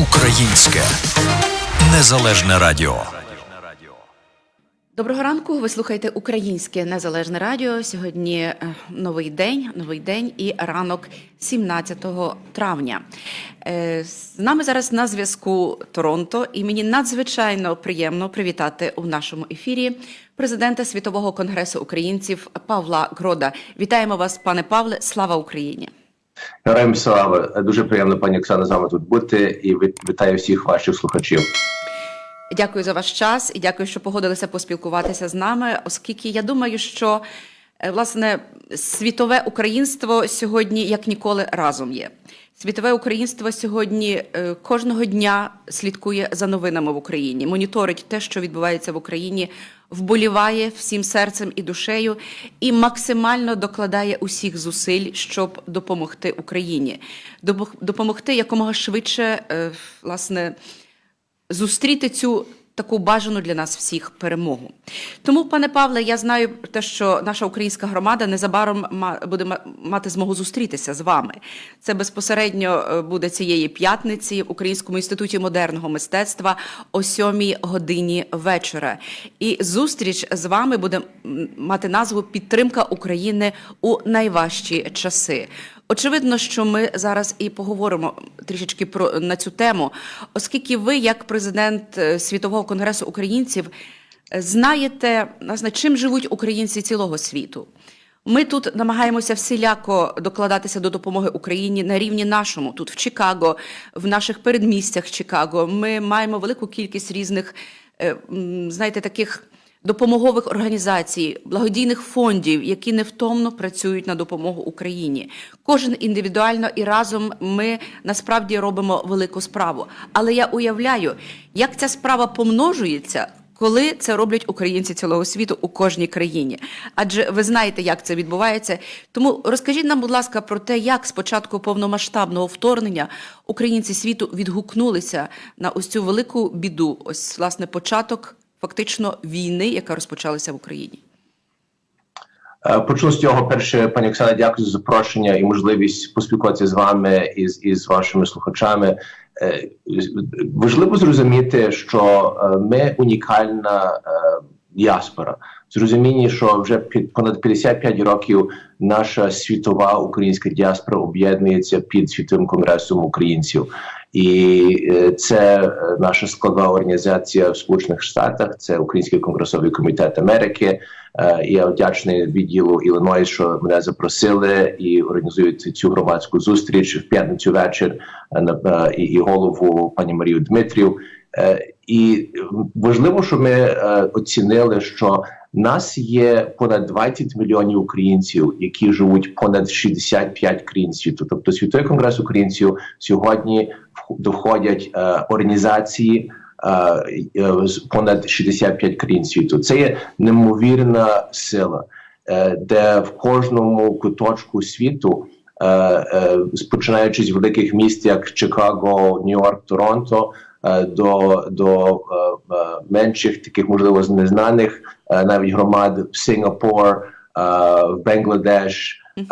Українське незалежне радіо. Доброго ранку. Ви слухаєте Українське Незалежне Радіо. Сьогодні е, новий день, новий день і ранок 17 травня. Е, З нами зараз на зв'язку Торонто, і мені надзвичайно приємно привітати у нашому ефірі президента Світового конгресу українців Павла Грода. Вітаємо вас, пане Павле. Слава Україні! Героям слава дуже приємно, пані Оксана, з вами тут бути і вітаю всіх ваших слухачів. Дякую за ваш час і дякую, що погодилися поспілкуватися з нами, оскільки я думаю, що е, власне світове українство сьогодні як ніколи разом є. Світове українство сьогодні е, кожного дня слідкує за новинами в Україні, моніторить те, що відбувається в Україні, вболіває всім серцем і душею і максимально докладає усіх зусиль, щоб допомогти Україні, допомогти якомога швидше, е, власне зустріти цю таку бажану для нас всіх перемогу. Тому, пане Павле, я знаю те, що наша українська громада незабаром буде мати змогу зустрітися з вами. Це безпосередньо е, буде цієї п'ятниці в Українському інституті модерного мистецтва о 7 годині вечора. І зустріч з вами буде мати назву Підтримка України у найважчі часи. Очевидно, що ми зараз і поговоримо трішечки про на цю тему, оскільки ви, як президент е, Світового конгресу українців, знаєте, власне, чим живуть українці цілого світу. Ми тут намагаємося всіляко докладатися до допомоги Україні на рівні нашому, тут в Чикаго, в наших передмістях Чикаго. Ми маємо велику кількість різних, е, знаєте, таких допомогових організацій, благодійних фондів, які невтомно працюють на допомогу Україні. Кожен індивідуально і разом ми насправді робимо велику справу. Але я уявляю, як ця справа помножується. Коли це роблять українці цілого світу у кожній країні, адже ви знаєте, як це відбувається. Тому розкажіть нам, будь ласка, про те, як з початку повномасштабного вторгнення українці світу відгукнулися на ось цю велику біду, ось власне початок фактично війни, яка розпочалася в Україні. Е, Почну з цього перше, пані Оксана, дякую за запрошення і можливість поспілкуватися з вами і з, і з вашими слухачами. Е, Важливо зрозуміти, що е, ми унікальна діаспора. Зрозумінні, що вже під понад 55 років наша світова українська діаспора об'єднується під світовим конгресом українців. І е, це е, наша складова організація в Сполучених Штатах. Це Український конгресовий комітет Америки. Е, Я вдячний відділу Іллинойс, що мене запросили і організують цю громадську зустріч в п'ятницю вечір на і, голову пані Марію Дмитрів. І важливо, що ми оцінили, що нас є понад 20 мільйонів українців, які живуть понад 65 країн світу. Тобто світовий конгрес українців сьогодні входять е, організації. е, е, з понад 65 країн світу. Це є неймовірна сила, е, де в кожному куточку світу, е, е, починаючи з великих міст, як Чикаго, Нью-Йорк, Торонто, до, до е, е, менших, таких можливо незнаних е, навіть громад в Сингапур, е, в Бангладеш. е, е,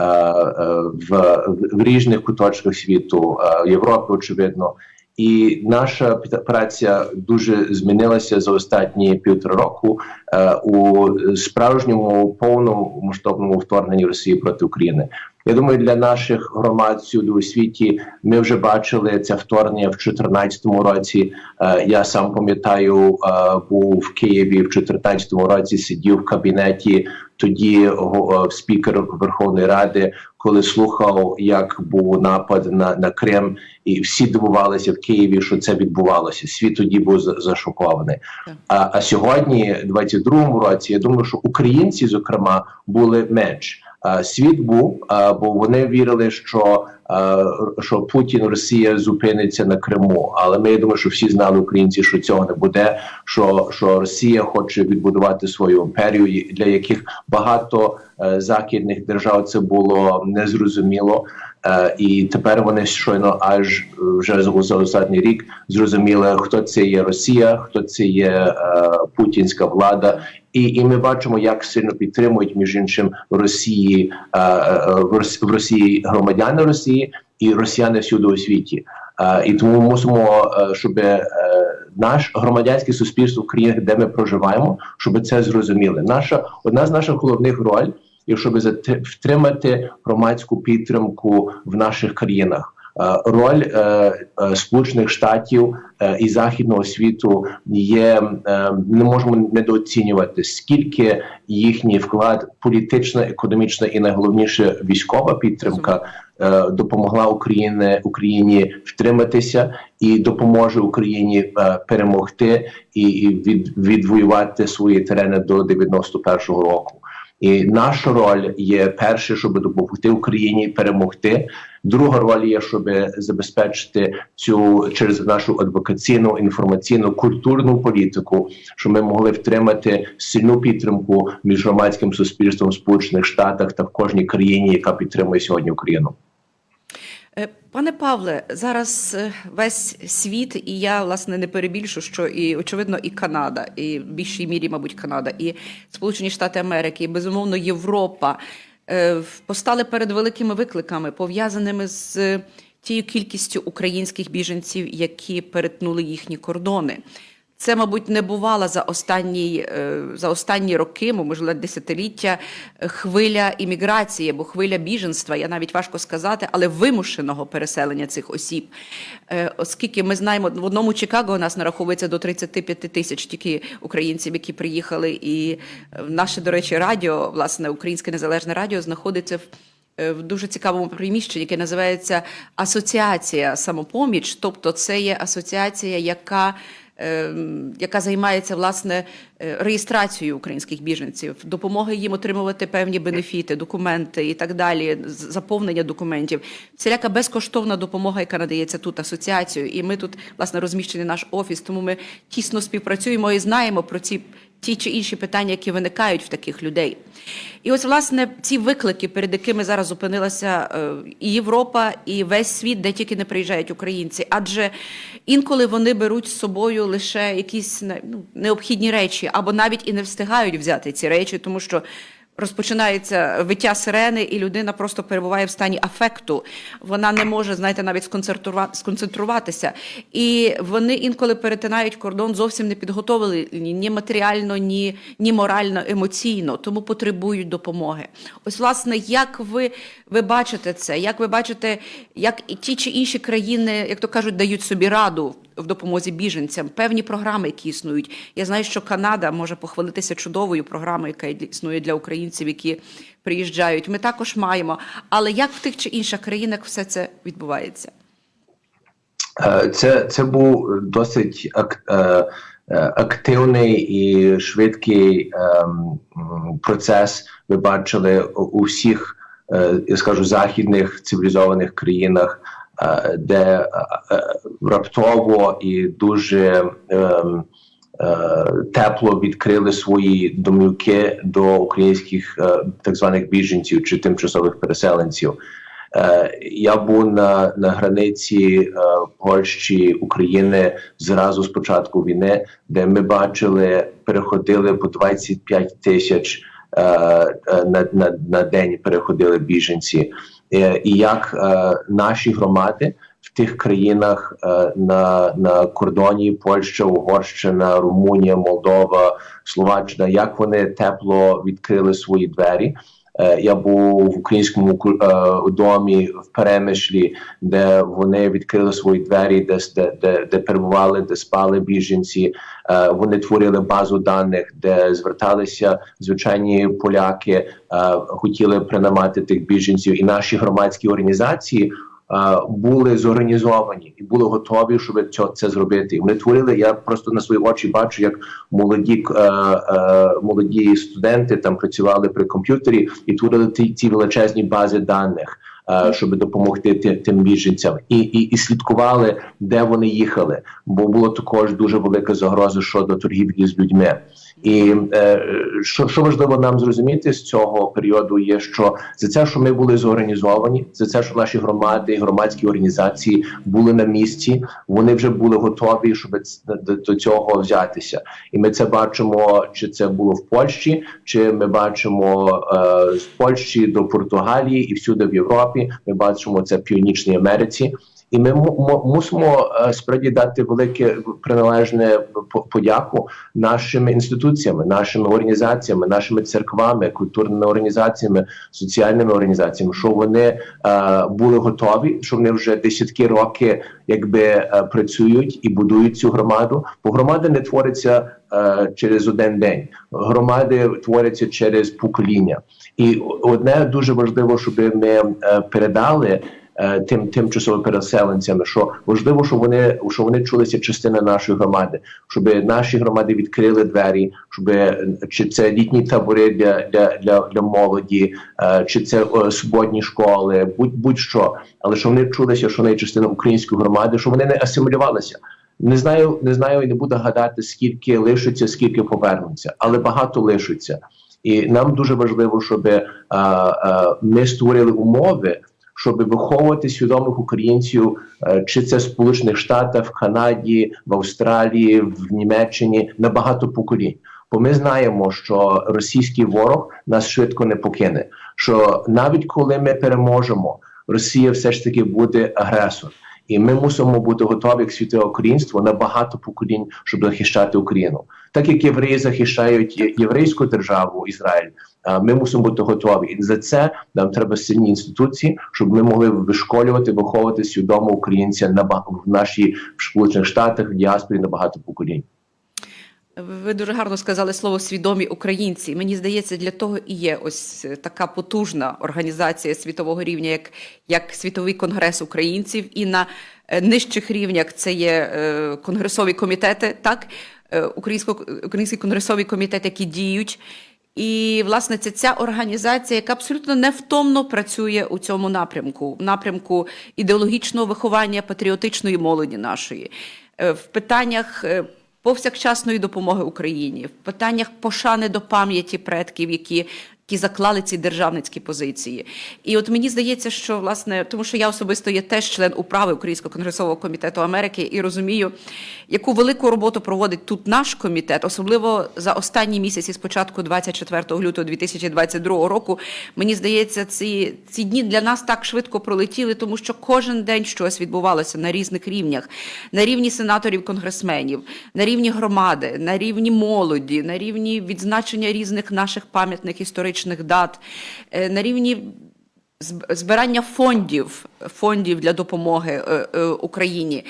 В, в різних куточках світу, е, Європи, очевидно, і наша праця дуже змінилася за останні півтора року е, у справжньому повному масштабному вторгненні Росії проти України. Я думаю, для наших громад всюди у світі ми вже бачили це вторгнення в 2014 році. Е, Я сам пам'ятаю, е, був в Києві в 2014 році, сидів в кабінеті. Тоді е, спікер Верховної Ради, коли слухав, як був напад на, на Крим, і всі дивувалися в Києві, що це відбувалося. Світ тоді був зашокований. А, а сьогодні, в 22-му році, я думаю, що українці, зокрема, були менш. А, світ був, а, бо вони вірили, що, а, що Путін, Росія зупиниться на Криму. Але ми я думаю, що всі знали українці, що цього не буде. Що, що Росія хоче відбудувати свою імперію, для яких багато е, західних держав це було незрозуміло. Е, і тепер вони щойно аж е, вже за останній рік зрозуміли, хто це є Росія, хто це є е, путінська влада, і, і ми бачимо, як сильно підтримують між іншим Росії е, е, в Рос- Росії громадяни Росії і росіяни всюди у світі. Е, і тому мусимо, щоб наш громадянське суспільство в країнах, де ми проживаємо, щоб це зрозуміли. Наша одна з наших головних роль, і щоб втримати громадську підтримку в наших країнах. Е, Роль е, е, Сполучених Штатів і західного світу є не можемо недооцінювати, скільки їхній вклад політична, економічна і найголовніше військова підтримка допомогла Україні Україні втриматися і допоможе Україні перемогти і від, відвоювати свої терени до 91-го року. І наша роль є перше, щоб допомогти Україні перемогти. Друга роль є, щоб забезпечити цю через нашу адвокаційну, інформаційну, культурну політику, щоб ми могли втримати сильну підтримку між громадським суспільством в Сполучених Штатах та в кожній країні, яка підтримує сьогодні Україну. Пане Павле, зараз е, весь світ, і я власне не перебільшу, що і очевидно, і Канада, і в більшій мірі, мабуть, Канада, і Сполучені Штати Америки, і безумовно Європа е, постали перед великими викликами, пов'язаними з е, тією кількістю українських біженців, які перетнули їхні кордони. Це, мабуть, не бувала за останні, е, за останні роки, можливо, десятиліття хвиля імміграції або хвиля біженства, я навіть важко сказати, але вимушеного переселення цих осіб. Е, Оскільки ми знаємо, в одному Чикаго у нас нараховується до 35 тисяч тільки українців, які приїхали. І е, наше, до речі, радіо, власне, Українське Незалежне Радіо, знаходиться в в дуже цікавому приміщенні, яке називається Асоціація самопоміч. Тобто, це є асоціація, яка, яка займається власне е, реєстрацією українських біженців, допомоги їм отримувати певні бенефіти, документи і так далі, заповнення документів. Всіляка безкоштовна допомога, яка надається тут асоціацією. І ми тут власне розміщений наш офіс, тому ми тісно співпрацюємо і знаємо про ці ті чи інші питання, які виникають в таких людей. І ось, власне, ці виклики, перед якими зараз опинилася е, і Європа, і весь світ, де тільки не приїжджають українці, адже інколи вони беруть з собою лише якісь ну, необхідні речі, або навіть і не встигають взяти ці речі, тому що. Розпочинається виття сирени, і людина просто перебуває в стані афекту. Вона не може, знаєте, навіть сконцентрува- сконцентруватися. І вони інколи перетинають кордон зовсім не підготовлені ні матеріально, ні, ні морально, емоційно, тому потребують допомоги. Ось, власне, як ви, ви бачите це? Як ви бачите, як і ті чи інші країни, як то кажуть, дають собі раду в допомозі біженцям, певні програми, які існують. Я знаю, що Канада може похвалитися чудовою програмою, яка існує для українців, які приїжджають. Ми також маємо. Але як в тих чи інших країнах все це відбувається? Е, Це, це був досить е, е, активний і швидкий ем, процес. Ви бачили у- всіх, я скажу, західних цивілізованих країнах, де е, е, раптово і дуже ем, е, тепло відкрили свої домівки до українських е, так званих біженців чи тимчасових переселенців. Е, Я був на, на границі е, Польщі України зразу з початку війни, де ми бачили, переходили по 25 тисяч е, е, на, на, на день переходили біженці. Е, І як е, наші громади в тих країнах е, на, на кордоні Польща, Угорщина, Румунія, Молдова, Словаччина, як вони тепло відкрили свої двері. Е, Я був в українському е, домі в Перемишлі, де вони відкрили свої двері, де, де, де, перебували, де спали біженці. Е, Вони творили базу даних, де зверталися звичайні поляки, хотіли приймати тих біженців, і наші громадські організації. Е, Були зорганізовані і були готові, щоб це, це зробити. І Вони творили. Я просто на свої очі бачу, як молоді е, е, молоді студенти там працювали при комп'ютері і творили ті, ці величезні бази даних, е, щоб допомогти ти- тим біженцям, і, і, і слідкували, де вони їхали. Бо було також дуже велика загроза щодо торгівлі з людьми. І е, що, що важливо нам зрозуміти з цього періоду, є що за це, що ми були зорганізовані, за це, що наші громади, громадські організації були на місці, вони вже були готові, щоб до, до цього взятися. І ми це бачимо, чи це було в Польщі, чи ми бачимо е, з Польщі до Португалії і всюди в Європі. Ми бачимо це в Північній Америці. І ми му- му- мусимо е, справді дати велике приналежне по- подяку нашим інституціями, нашими організаціями, нашими церквами, культурними організаціями, соціальними організаціями, що вони е, були готові, що вони вже десятки років якби е, працюють і будують цю громаду. Бо громада не твориться через один день. Громади творяться через покоління. І одне дуже важливо, щоб ми передали тим тимчасовим переселенцям, що важливо, щоб вони що вони чулися частина нашої громади, щоб наші громади відкрили двері, щоб е, чи це літні табори для для, для, для молоді, е, чи це е, суботні школи, будь будь-що, але щоб вони чулися, що вони частина української громади, щоб вони не асимілювалися. Не знаю, не знаю і не буду гадати, скільки лишиться, скільки повернуться, але багато лишиться. І нам дуже важливо, щоб а, а, ми створили умови, щоб виховувати свідомих українців, е, чи це в Сполучених Штатах, в Канаді, в Австралії, в Німеччині на багато поколінь. Бо ми знаємо, що російський ворог нас швидко не покине. Що навіть коли ми переможемо, Росія все ж таки буде агресор. І ми мусимо бути готові як світове українство на багато поколінь, щоб захищати Україну. Так як євреї захищають єврейську державу Ізраїль, ми мусимо бути готові. І за це нам треба сильні інституції, щоб ми могли вишколювати, виховувати свідомо українця на в нашій Сполучених Штатах, в діаспорі на багато поколінь. Ви дуже гарно сказали слово свідомі українці. Мені здається, для того і є ось така потужна організація світового рівня, як, як Світовий конгрес українців, і на е, нижчих рівнях це є е, конгресові комітети, так Е, Українсько, український конгресовий комітет, які діють. І власне це ця організація, яка абсолютно невтомно працює у цьому напрямку, в напрямку ідеологічного виховання патріотичної молоді нашої, в питаннях повсякчасної допомоги Україні, в питаннях пошани до пам'яті предків, які. Які заклали ці державницькі позиції, і от мені здається, що власне, тому що я особисто є теж член управи Українського конгресового комітету Америки і розумію, яку велику роботу проводить тут наш комітет, особливо за останні місяці, з початку 24 лютого 2022 року. Мені здається, ці, ці дні для нас так швидко пролетіли, тому що кожен день щось відбувалося на різних рівнях, на рівні сенаторів, конгресменів, на рівні громади, на рівні молоді, на рівні відзначення різних наших пам'ятних історичних дат, е, на рівні збирання фондів, фондів для допомоги е, е, Україні.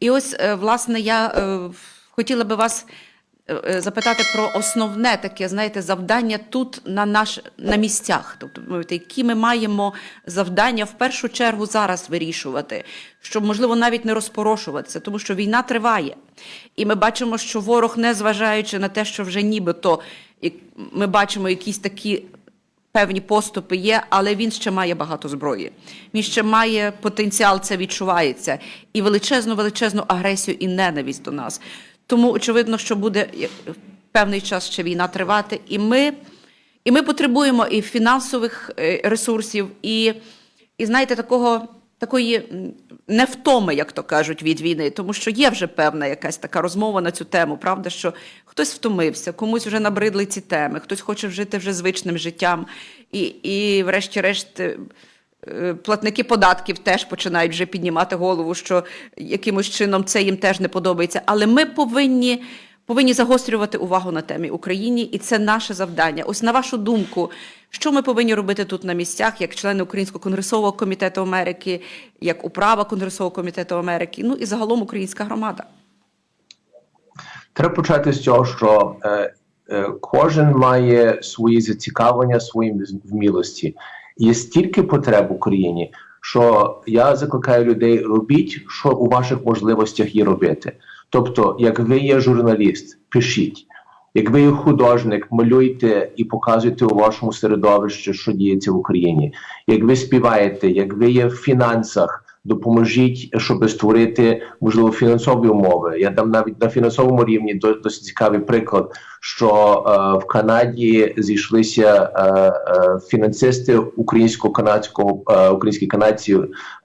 І ось, власне, я хотіла би вас запитати про основне таке, знаєте, завдання тут на наш на місцях. Тобто, мовити, які ми маємо завдання в першу чергу зараз вирішувати, щоб можливо навіть не розпорошуватися, тому що війна триває, і ми бачимо, що ворог, не зважаючи на те, що вже нібито ми бачимо якісь такі певні поступи є, але він ще має багато зброї. Він ще має потенціал, це відчувається, і величезну, величезну агресію і ненависть до нас. Тому очевидно, що буде як- певний час ще війна тривати, і ми, і ми потребуємо і фінансових е, ресурсів, і, і знаєте, такого. Такої невтоми, як то кажуть, від війни, тому що є вже певна якась така розмова на цю тему, правда, що хтось втомився, комусь вже набридли ці теми, хтось хоче жити вже звичним життям, і, і врешті-решт. Е, Платники податків теж починають вже піднімати голову, що якимось чином це їм теж не подобається. Але ми повинні, повинні загострювати увагу на темі Україні, і це наше завдання. Ось на вашу думку, що ми повинні робити тут на місцях, як члени Українського конгресового комітету Америки, як управа Конгресового комітету Америки, ну і загалом українська громада. Треба почати з цього, що е, е, кожен має свої зацікавлення, свої вмілості. Є стільки потреб в Україні, що я закликаю людей робіть, що у ваших можливостях є робити. Тобто, як ви є журналіст, пишіть. Як ви є художник, малюйте і показуйте у вашому середовищі, що діється в Україні. Як ви співаєте, як ви є в фінансах, допоможіть, щоб створити можливо фінансові умови. Я дам навіть на фінансовому рівні до- досить цікавий приклад, що е, в Канаді зійшлися е, е, фінансисти українського канадського е, українські канадці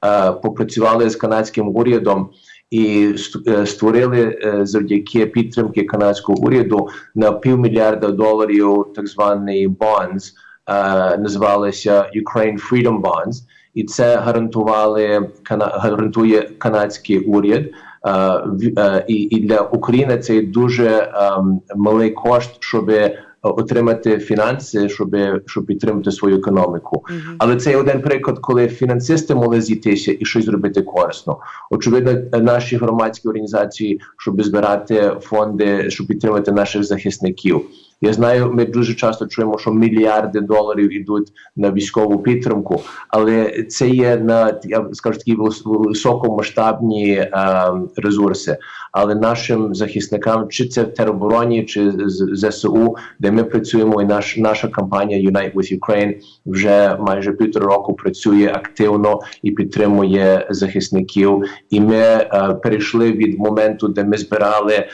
е, попрацювали з канадським урядом. І е, створили е, завдяки підтримки канадського уряду на півмільярда доларів так званий bonds, е, називалися Ukraine Freedom Bonds. І це гарантували гарантує канадський уряд. Е, е, і, і для України це дуже ем, малий кошт, щоб отримати фінанси, щоб, щоб підтримати свою економіку. Але це є один приклад, коли фінансисти могли зійтися і щось зробити корисно. Очевидно, наші громадські організації, щоб збирати фонди, щоб підтримати наших захисників. Я знаю, ми дуже часто чуємо, що мільярди доларів йдуть на військову підтримку, але це є на я скажу такі високомасштабні е, ресурси. Але нашим захисникам, чи це в теробороні, чи ЗСУ, де ми працюємо, і наш наша кампанія Unite with Ukraine вже майже півтора року працює активно і підтримує захисників. І ми е, перейшли від моменту, де ми збирали е,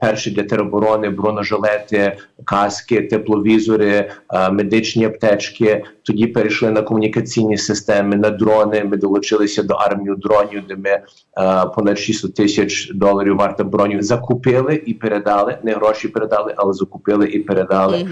перші для тероборони бронежилети, каски, тепловізори, е, медичні аптечки. Тоді перейшли на комунікаційні системи, на дрони. Ми долучилися до армії дронів, де ми е, понад 600 тисяч доларів варта броню закупили і передали. Не гроші передали, але закупили і передали.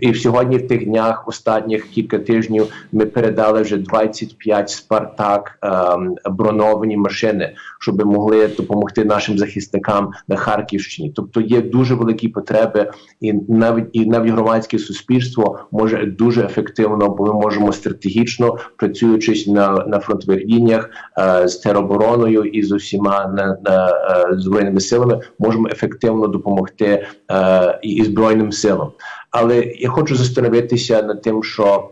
І сьогодні в тих днях, останніх кілька тижнів, ми передали вже 25 Спартак ем, броновані машини, щоб могли допомогти нашим захисникам на Харківщині. Тобто є дуже великі потреби, і навіть і навіть громадське суспільство може дуже ефективно, бо ми можемо стратегічно працюючись на, на фронтових лініях е, з теробороною і з усіма на, на е, збройними силами, можемо ефективно допомогти е, і, збройним силам. Але я хочу застановитися над тим, що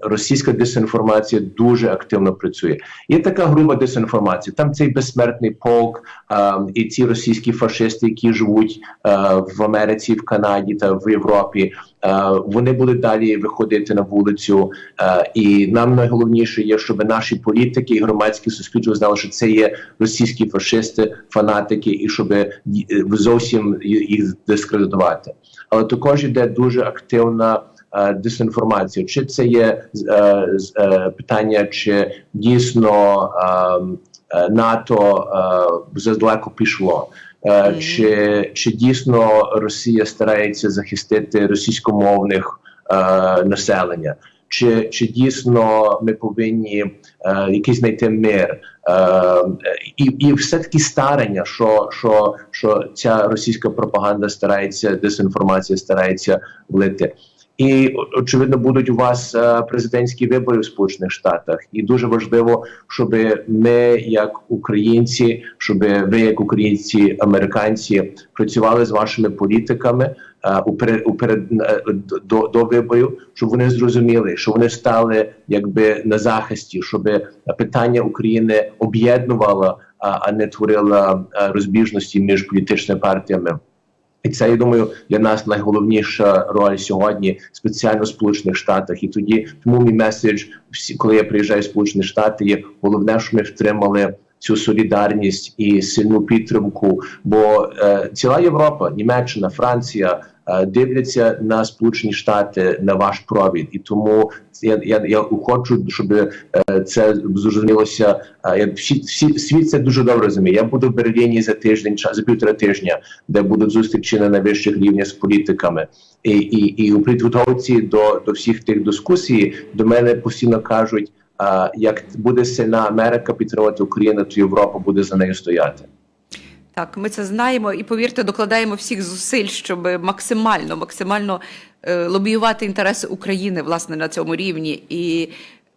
російська дезінформація дуже активно працює. Є така груба дезінформація. Там цей безсмертний полк ем, і ці російські фашисти, які живуть е, в Америці, в Канаді та в Європі. Е, вони будуть далі виходити на вулицю, е, і нам найголовніше є, щоб наші політики і громадське суспільство знали, що це є російські фашисти, фанатики, і щоб зовсім їх дискредитувати. Але також іде дуже активна е, дезінформація. Чи це є е, е, питання, чи дійсно ем, НАТО задалеко пішло? Е, Чи, чи дійсно Росія старається захистити російськомовних е, населення? Чи, чи дійсно ми повинні е, якийсь знайти мир? Е, і, і все таки старання, що, що, що ця російська пропаганда старається, дезінформація старається влити. І очевидно будуть у вас е, президентські вибори в Сполучених Штатах, і дуже важливо, щоб ми, як українці, щоб ви, як українці, американці, працювали з вашими політиками е, уперед е, до, до виборів, щоб вони зрозуміли, що вони стали якби на захисті, щоб питання України об'єднувало, а, не творило розбіжності між політичними партіями. І це я думаю для нас найголовніша роль сьогодні, спеціально в Сполучених Штатах. І тоді тому мій меседж, всі, коли я приїжджаю в Сполучені Штати, є головне, що ми втримали цю солідарність і сильну підтримку. Бо е, ціла Європа, Німеччина, Франція е, дивляться на Сполучені Штати на ваш провід, і тому я я, я хочу, щоб е, це зрозумілося. Е, я всі, всі світ це дуже добре розуміє. Я буду в Берліні за тиждень, за півтора тижня, де будуть зустрічі на найвищих рівнях з політиками. І, і, і у підготовці до, до всіх тих дискусій до мене постійно кажуть. Як буде сильна Америка підтримувати Україну, то Європа буде за нею стояти. Так, ми це знаємо і повірте, докладаємо всіх зусиль, щоб максимально, максимально е, лобіювати інтереси України власне на цьому рівні і.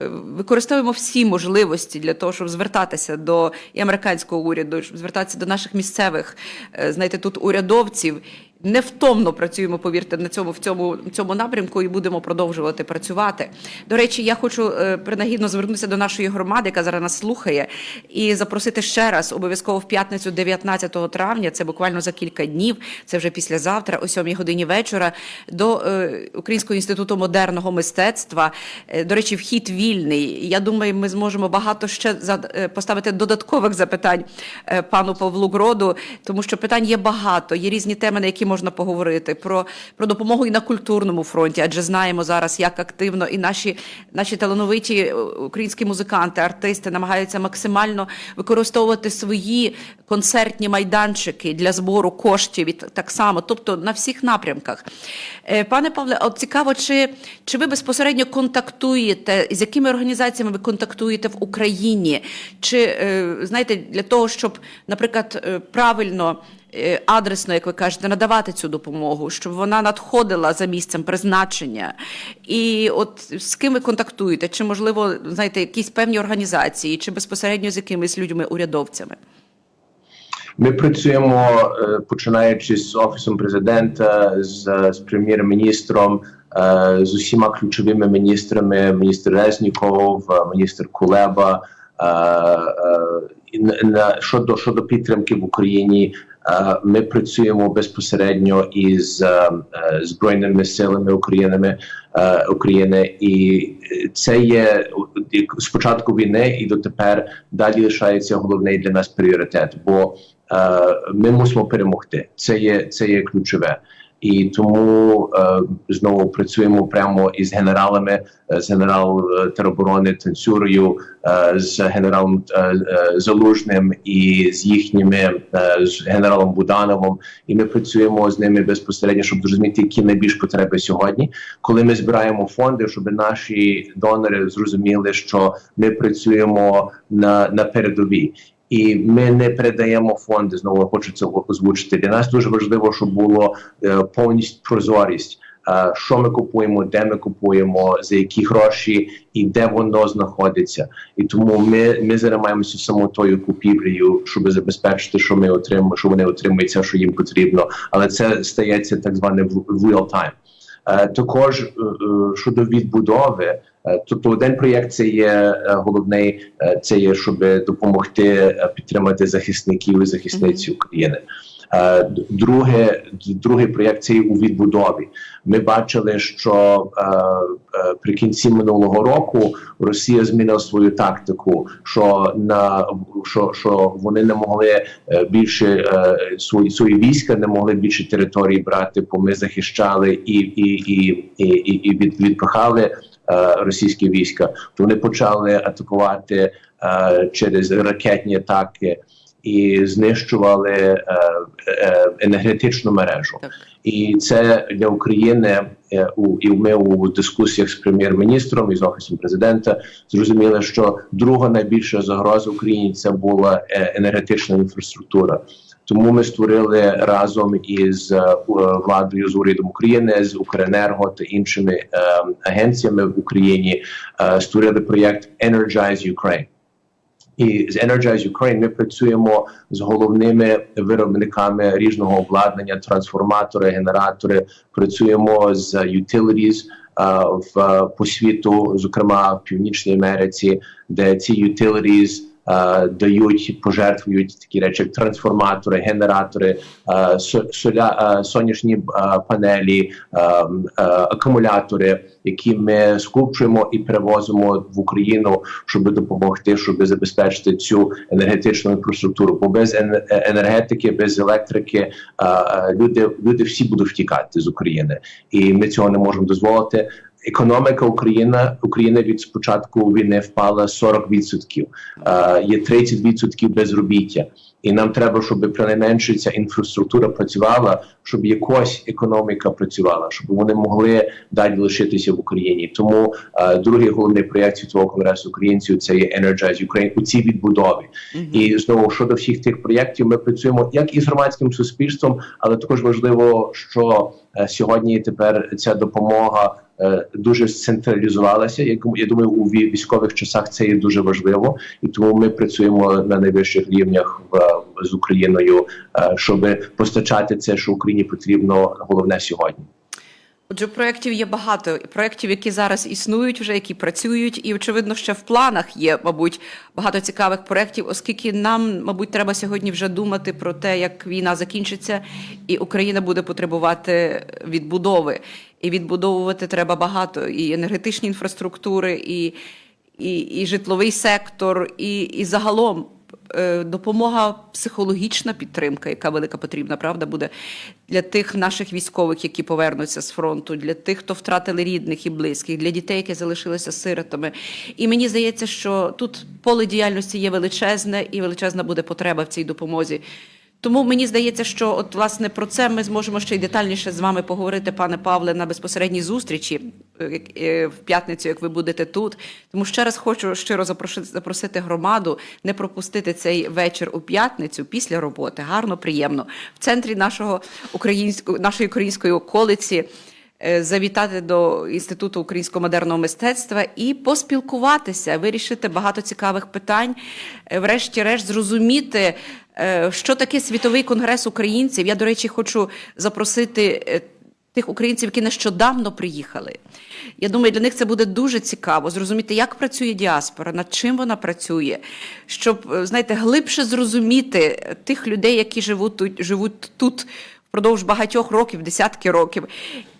е, Використовуємо всі можливості для того, щоб звертатися до і американського уряду, щоб звертатися до наших місцевих, е, знаєте, тут урядовців. Невтомно працюємо, повірте, на цьому в цьому цьому напрямку і будемо продовжувати працювати. До речі, я хочу е, принагідно звернутися до нашої громади, яка зараз нас слухає, і запросити ще раз обов'язково в п'ятницю, 19 травня, це буквально за кілька днів, це вже післязавтра, о 7 годині вечора, до е, Українського інституту модерного мистецтва. Е, до речі, вхід вільний. Я думаю, ми зможемо багато ще поставити додаткових запитань пану Павлу Гроду, тому що питань є багато, є різні теми, на які можна поговорити, про, про допомогу і на культурному фронті, адже знаємо зараз, як активно і наші, наші талановиті е, українські музиканти, артисти намагаються максимально використовувати свої концертні майданчики для збору коштів і так само, тобто на всіх напрямках. Е, Пане Павле, от цікаво, чи, чи ви безпосередньо контактуєте, з якими організаціями ви контактуєте в Україні? Чи е, знаєте, для того, щоб, наприклад, правильно. Е, Адресно, як ви кажете, надавати цю допомогу, щоб вона надходила за місцем призначення. І от з ким ви контактуєте? Чи можливо, знаєте, якісь певні організації, чи безпосередньо з якимись людьми, урядовцями? Ми працюємо е, починаючи з офісом президента, з, з прем'єр-міністром, е, з усіма ключовими міністрами: міністр Резніков, е, міністр Кулеба. е, е, щодо щодо підтримки в Україні. Ми працюємо безпосередньо із е, е, збройними силами України е, України, і це є з початку війни і дотепер далі лишається головний для нас пріоритет. Бо ми мусимо перемогти. Це є це є ключове. І тому е, знову працюємо прямо із генералами, е, з генерал е, тероборони Танцюрою, е, з генералом е, е, Залужним і з їхніми е, з генералом Будановим. І ми працюємо з ними безпосередньо, щоб зрозуміти, які найбільш потреби сьогодні. Коли ми збираємо фонди, щоб наші донори зрозуміли, що ми працюємо на, на передовій. І ми не передаємо фонди. Знову хочу це озвучити. Для нас дуже важливо, щоб було е, повністю прозорість. е, Що ми купуємо, де ми купуємо, за які гроші і де воно знаходиться. І тому ми, ми займаємося саме тою купівлею, щоб забезпечити, що ми отримуємо, що вони отримують це, що їм потрібно. Але це стається так зване в real time. Е, Також е, е, щодо відбудови, тобто один проєкт це є е, головний, е, це є, щоб допомогти підтримати захисників і захисниць України. Друге, другий проєкт це є у відбудові. Ми бачили, що е, при кінці минулого року Росія змінила свою тактику, що на що, що вони не могли більше е, свої свої війська не могли більше території брати, бо ми захищали і, і, і, і, і, від, відпихали російські війська. То вони почали атакувати е, через ракетні атаки і знищували е, е, енергетичну мережу. Так. І це для України е, у і ми у дискусіях з прем'єр-міністром і з офісом президента зрозуміли, що друга найбільша загроза Україні це була е, енергетична інфраструктура. Тому ми створили разом із е, владою з урядом України, з Укренерго та іншими е, агенціями в Україні е, створили проєкт Energize Ukraine. І з Energize Ukraine ми працюємо з головними виробниками різного обладнання, трансформатори, генератори. Працюємо з utilities в по світу, зокрема в Північній Америці, де ці utilities е, дають, пожертвують такі речі, як трансформатори, генератори, е, со- соля, е, сонячні е, панелі, акумулятори, які ми скупчуємо і перевозимо в Україну, щоб допомогти, щоб забезпечити цю енергетичну інфраструктуру. Бо без енергетики, без електрики люди, люди всі будуть втікати з України, і ми цього не можемо дозволити. Економіка України України від спочатку війни впала 40%. Е, є 30% безробіття. І нам треба, щоб принайменше ця інфраструктура працювала, щоб якось економіка працювала, щоб вони могли далі лишитися в Україні. Тому е, другий головний проєкт світового конгресу українців це є Energize Ukraine у цій відбудові. І знову щодо всіх тих проєктів, ми працюємо як із громадським суспільством, але також важливо, що е, сьогодні тепер ця допомога дуже централізувалася. Я, думаю, у ві- військових часах це є дуже важливо, і тому ми працюємо на найвищих рівнях в, з Україною, е, щоб постачати це, що Україні потрібно головне сьогодні. Отже, проєктів є багато. Проєктів, які зараз існують, вже які працюють, і очевидно, ще в планах є, мабуть, багато цікавих проєктів, оскільки нам, мабуть, треба сьогодні вже думати про те, як війна закінчиться, і Україна буде потребувати відбудови. І відбудовувати треба багато і енергетичні інфраструктури, і, і, і житловий сектор, і, і загалом е, допомога, психологічна підтримка, яка велика потрібна, правда, буде для тих наших військових, які повернуться з фронту, для тих, хто втратили рідних і близьких, для дітей, які залишилися сиротами. І мені здається, що тут поле діяльності є величезне і величезна буде потреба в цій допомозі. Тому мені здається, що от власне про це ми зможемо ще й детальніше з вами поговорити, пане Павле, на безпосередній зустрічі е, е, в п'ятницю, як ви будете тут. Тому ще раз хочу щиро запросити громаду не пропустити цей вечір у п'ятницю після роботи. Гарно, приємно в центрі нашого української нашої української околиці. Е, Завітати до інституту українського модерного мистецтва і поспілкуватися, вирішити багато цікавих питань, е, врешті-решт зрозуміти, е, що таке світовий конгрес українців. Я, до речі, хочу запросити тих українців, які нещодавно приїхали. Я думаю, для них це буде дуже цікаво зрозуміти, як працює діаспора, над чим вона працює, щоб знаєте, глибше зрозуміти тих людей, які живуть тут, живуть тут впродовж багатьох років, десятки років,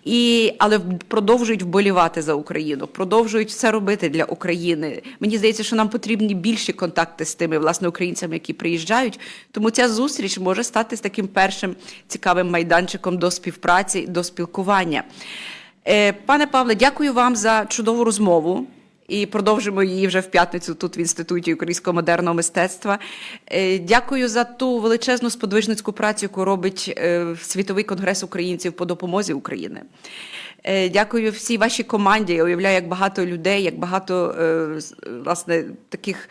і, але продовжують вболівати за Україну, продовжують все робити для України. Мені здається, що нам потрібні більші контакти з тими власне українцями, які приїжджають. Тому ця зустріч може стати таким першим цікавим майданчиком до співпраці, до спілкування. Е, Пане Павле, дякую вам за чудову розмову. І продовжимо її вже в п'ятницю тут в інституті українського модерного мистецтва. Е, Дякую за ту величезну сподвижницьку працю, яку робить е, Світовий конгрес українців по допомозі України. Е, Дякую всій вашій команді. Я уявляю, як багато людей, як багато власне таких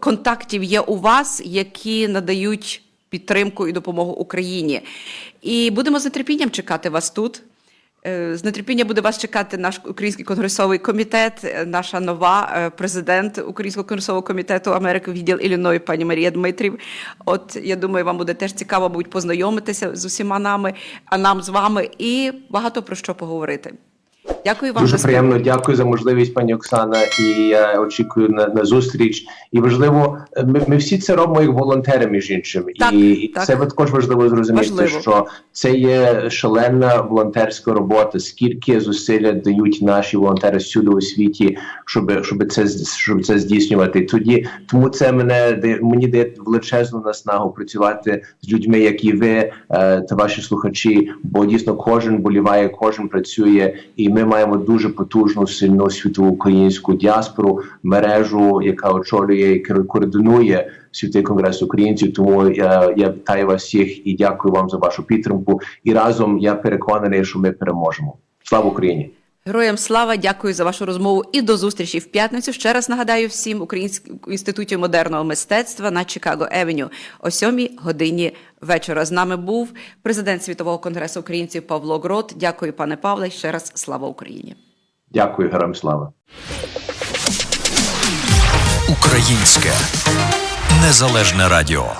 контактів є у вас, які надають підтримку і допомогу Україні. І будемо з нетерпінням чекати вас тут. Е, З нетерпіння буде вас чекати наш український конгресовий комітет, е, наша нова е, президент Українського конгресового комітету Америки відділ Іліної, пані Марія Дмитрів. От я думаю, вам буде теж цікаво мабуть, познайомитися з усіма нами, а нам з вами, і багато про що поговорити. Дякую вам Дуже приємно. Дякую за можливість, пані Оксана. І я очікую на, на зустріч. І важливо, ми, ми всі це робимо як волонтери, між іншим. Так, і так. це також важливо зрозуміти, Важливо. що це є шалена волонтерська робота. Скільки зусилля дають наші волонтери всюди у світі, щоб, щоб це щоб це здійснювати. Тоді тому це мене мені дає величезну наснагу працювати з людьми, як і ви е, та ваші слухачі. Бо дійсно кожен боліває, кожен працює, і ми маємо дуже потужну сильну світову українську діаспору, мережу, яка очолює і ко- координує світовий конгрес українців. Тому я, я вітаю вас всіх і дякую вам за вашу підтримку. І разом я переконаний, що ми переможемо. Слава Україні! Героям слава, дякую за вашу розмову і до зустрічі в п'ятницю. Ще раз нагадаю всім Українському інституті модерного мистецтва на Чикаго Евеню о 7 годині вечора. З нами був президент Світового конгресу українців Павло Грот. Дякую, пане Павле. Ще раз слава Україні. Дякую, героям слава! Українське незалежне радіо.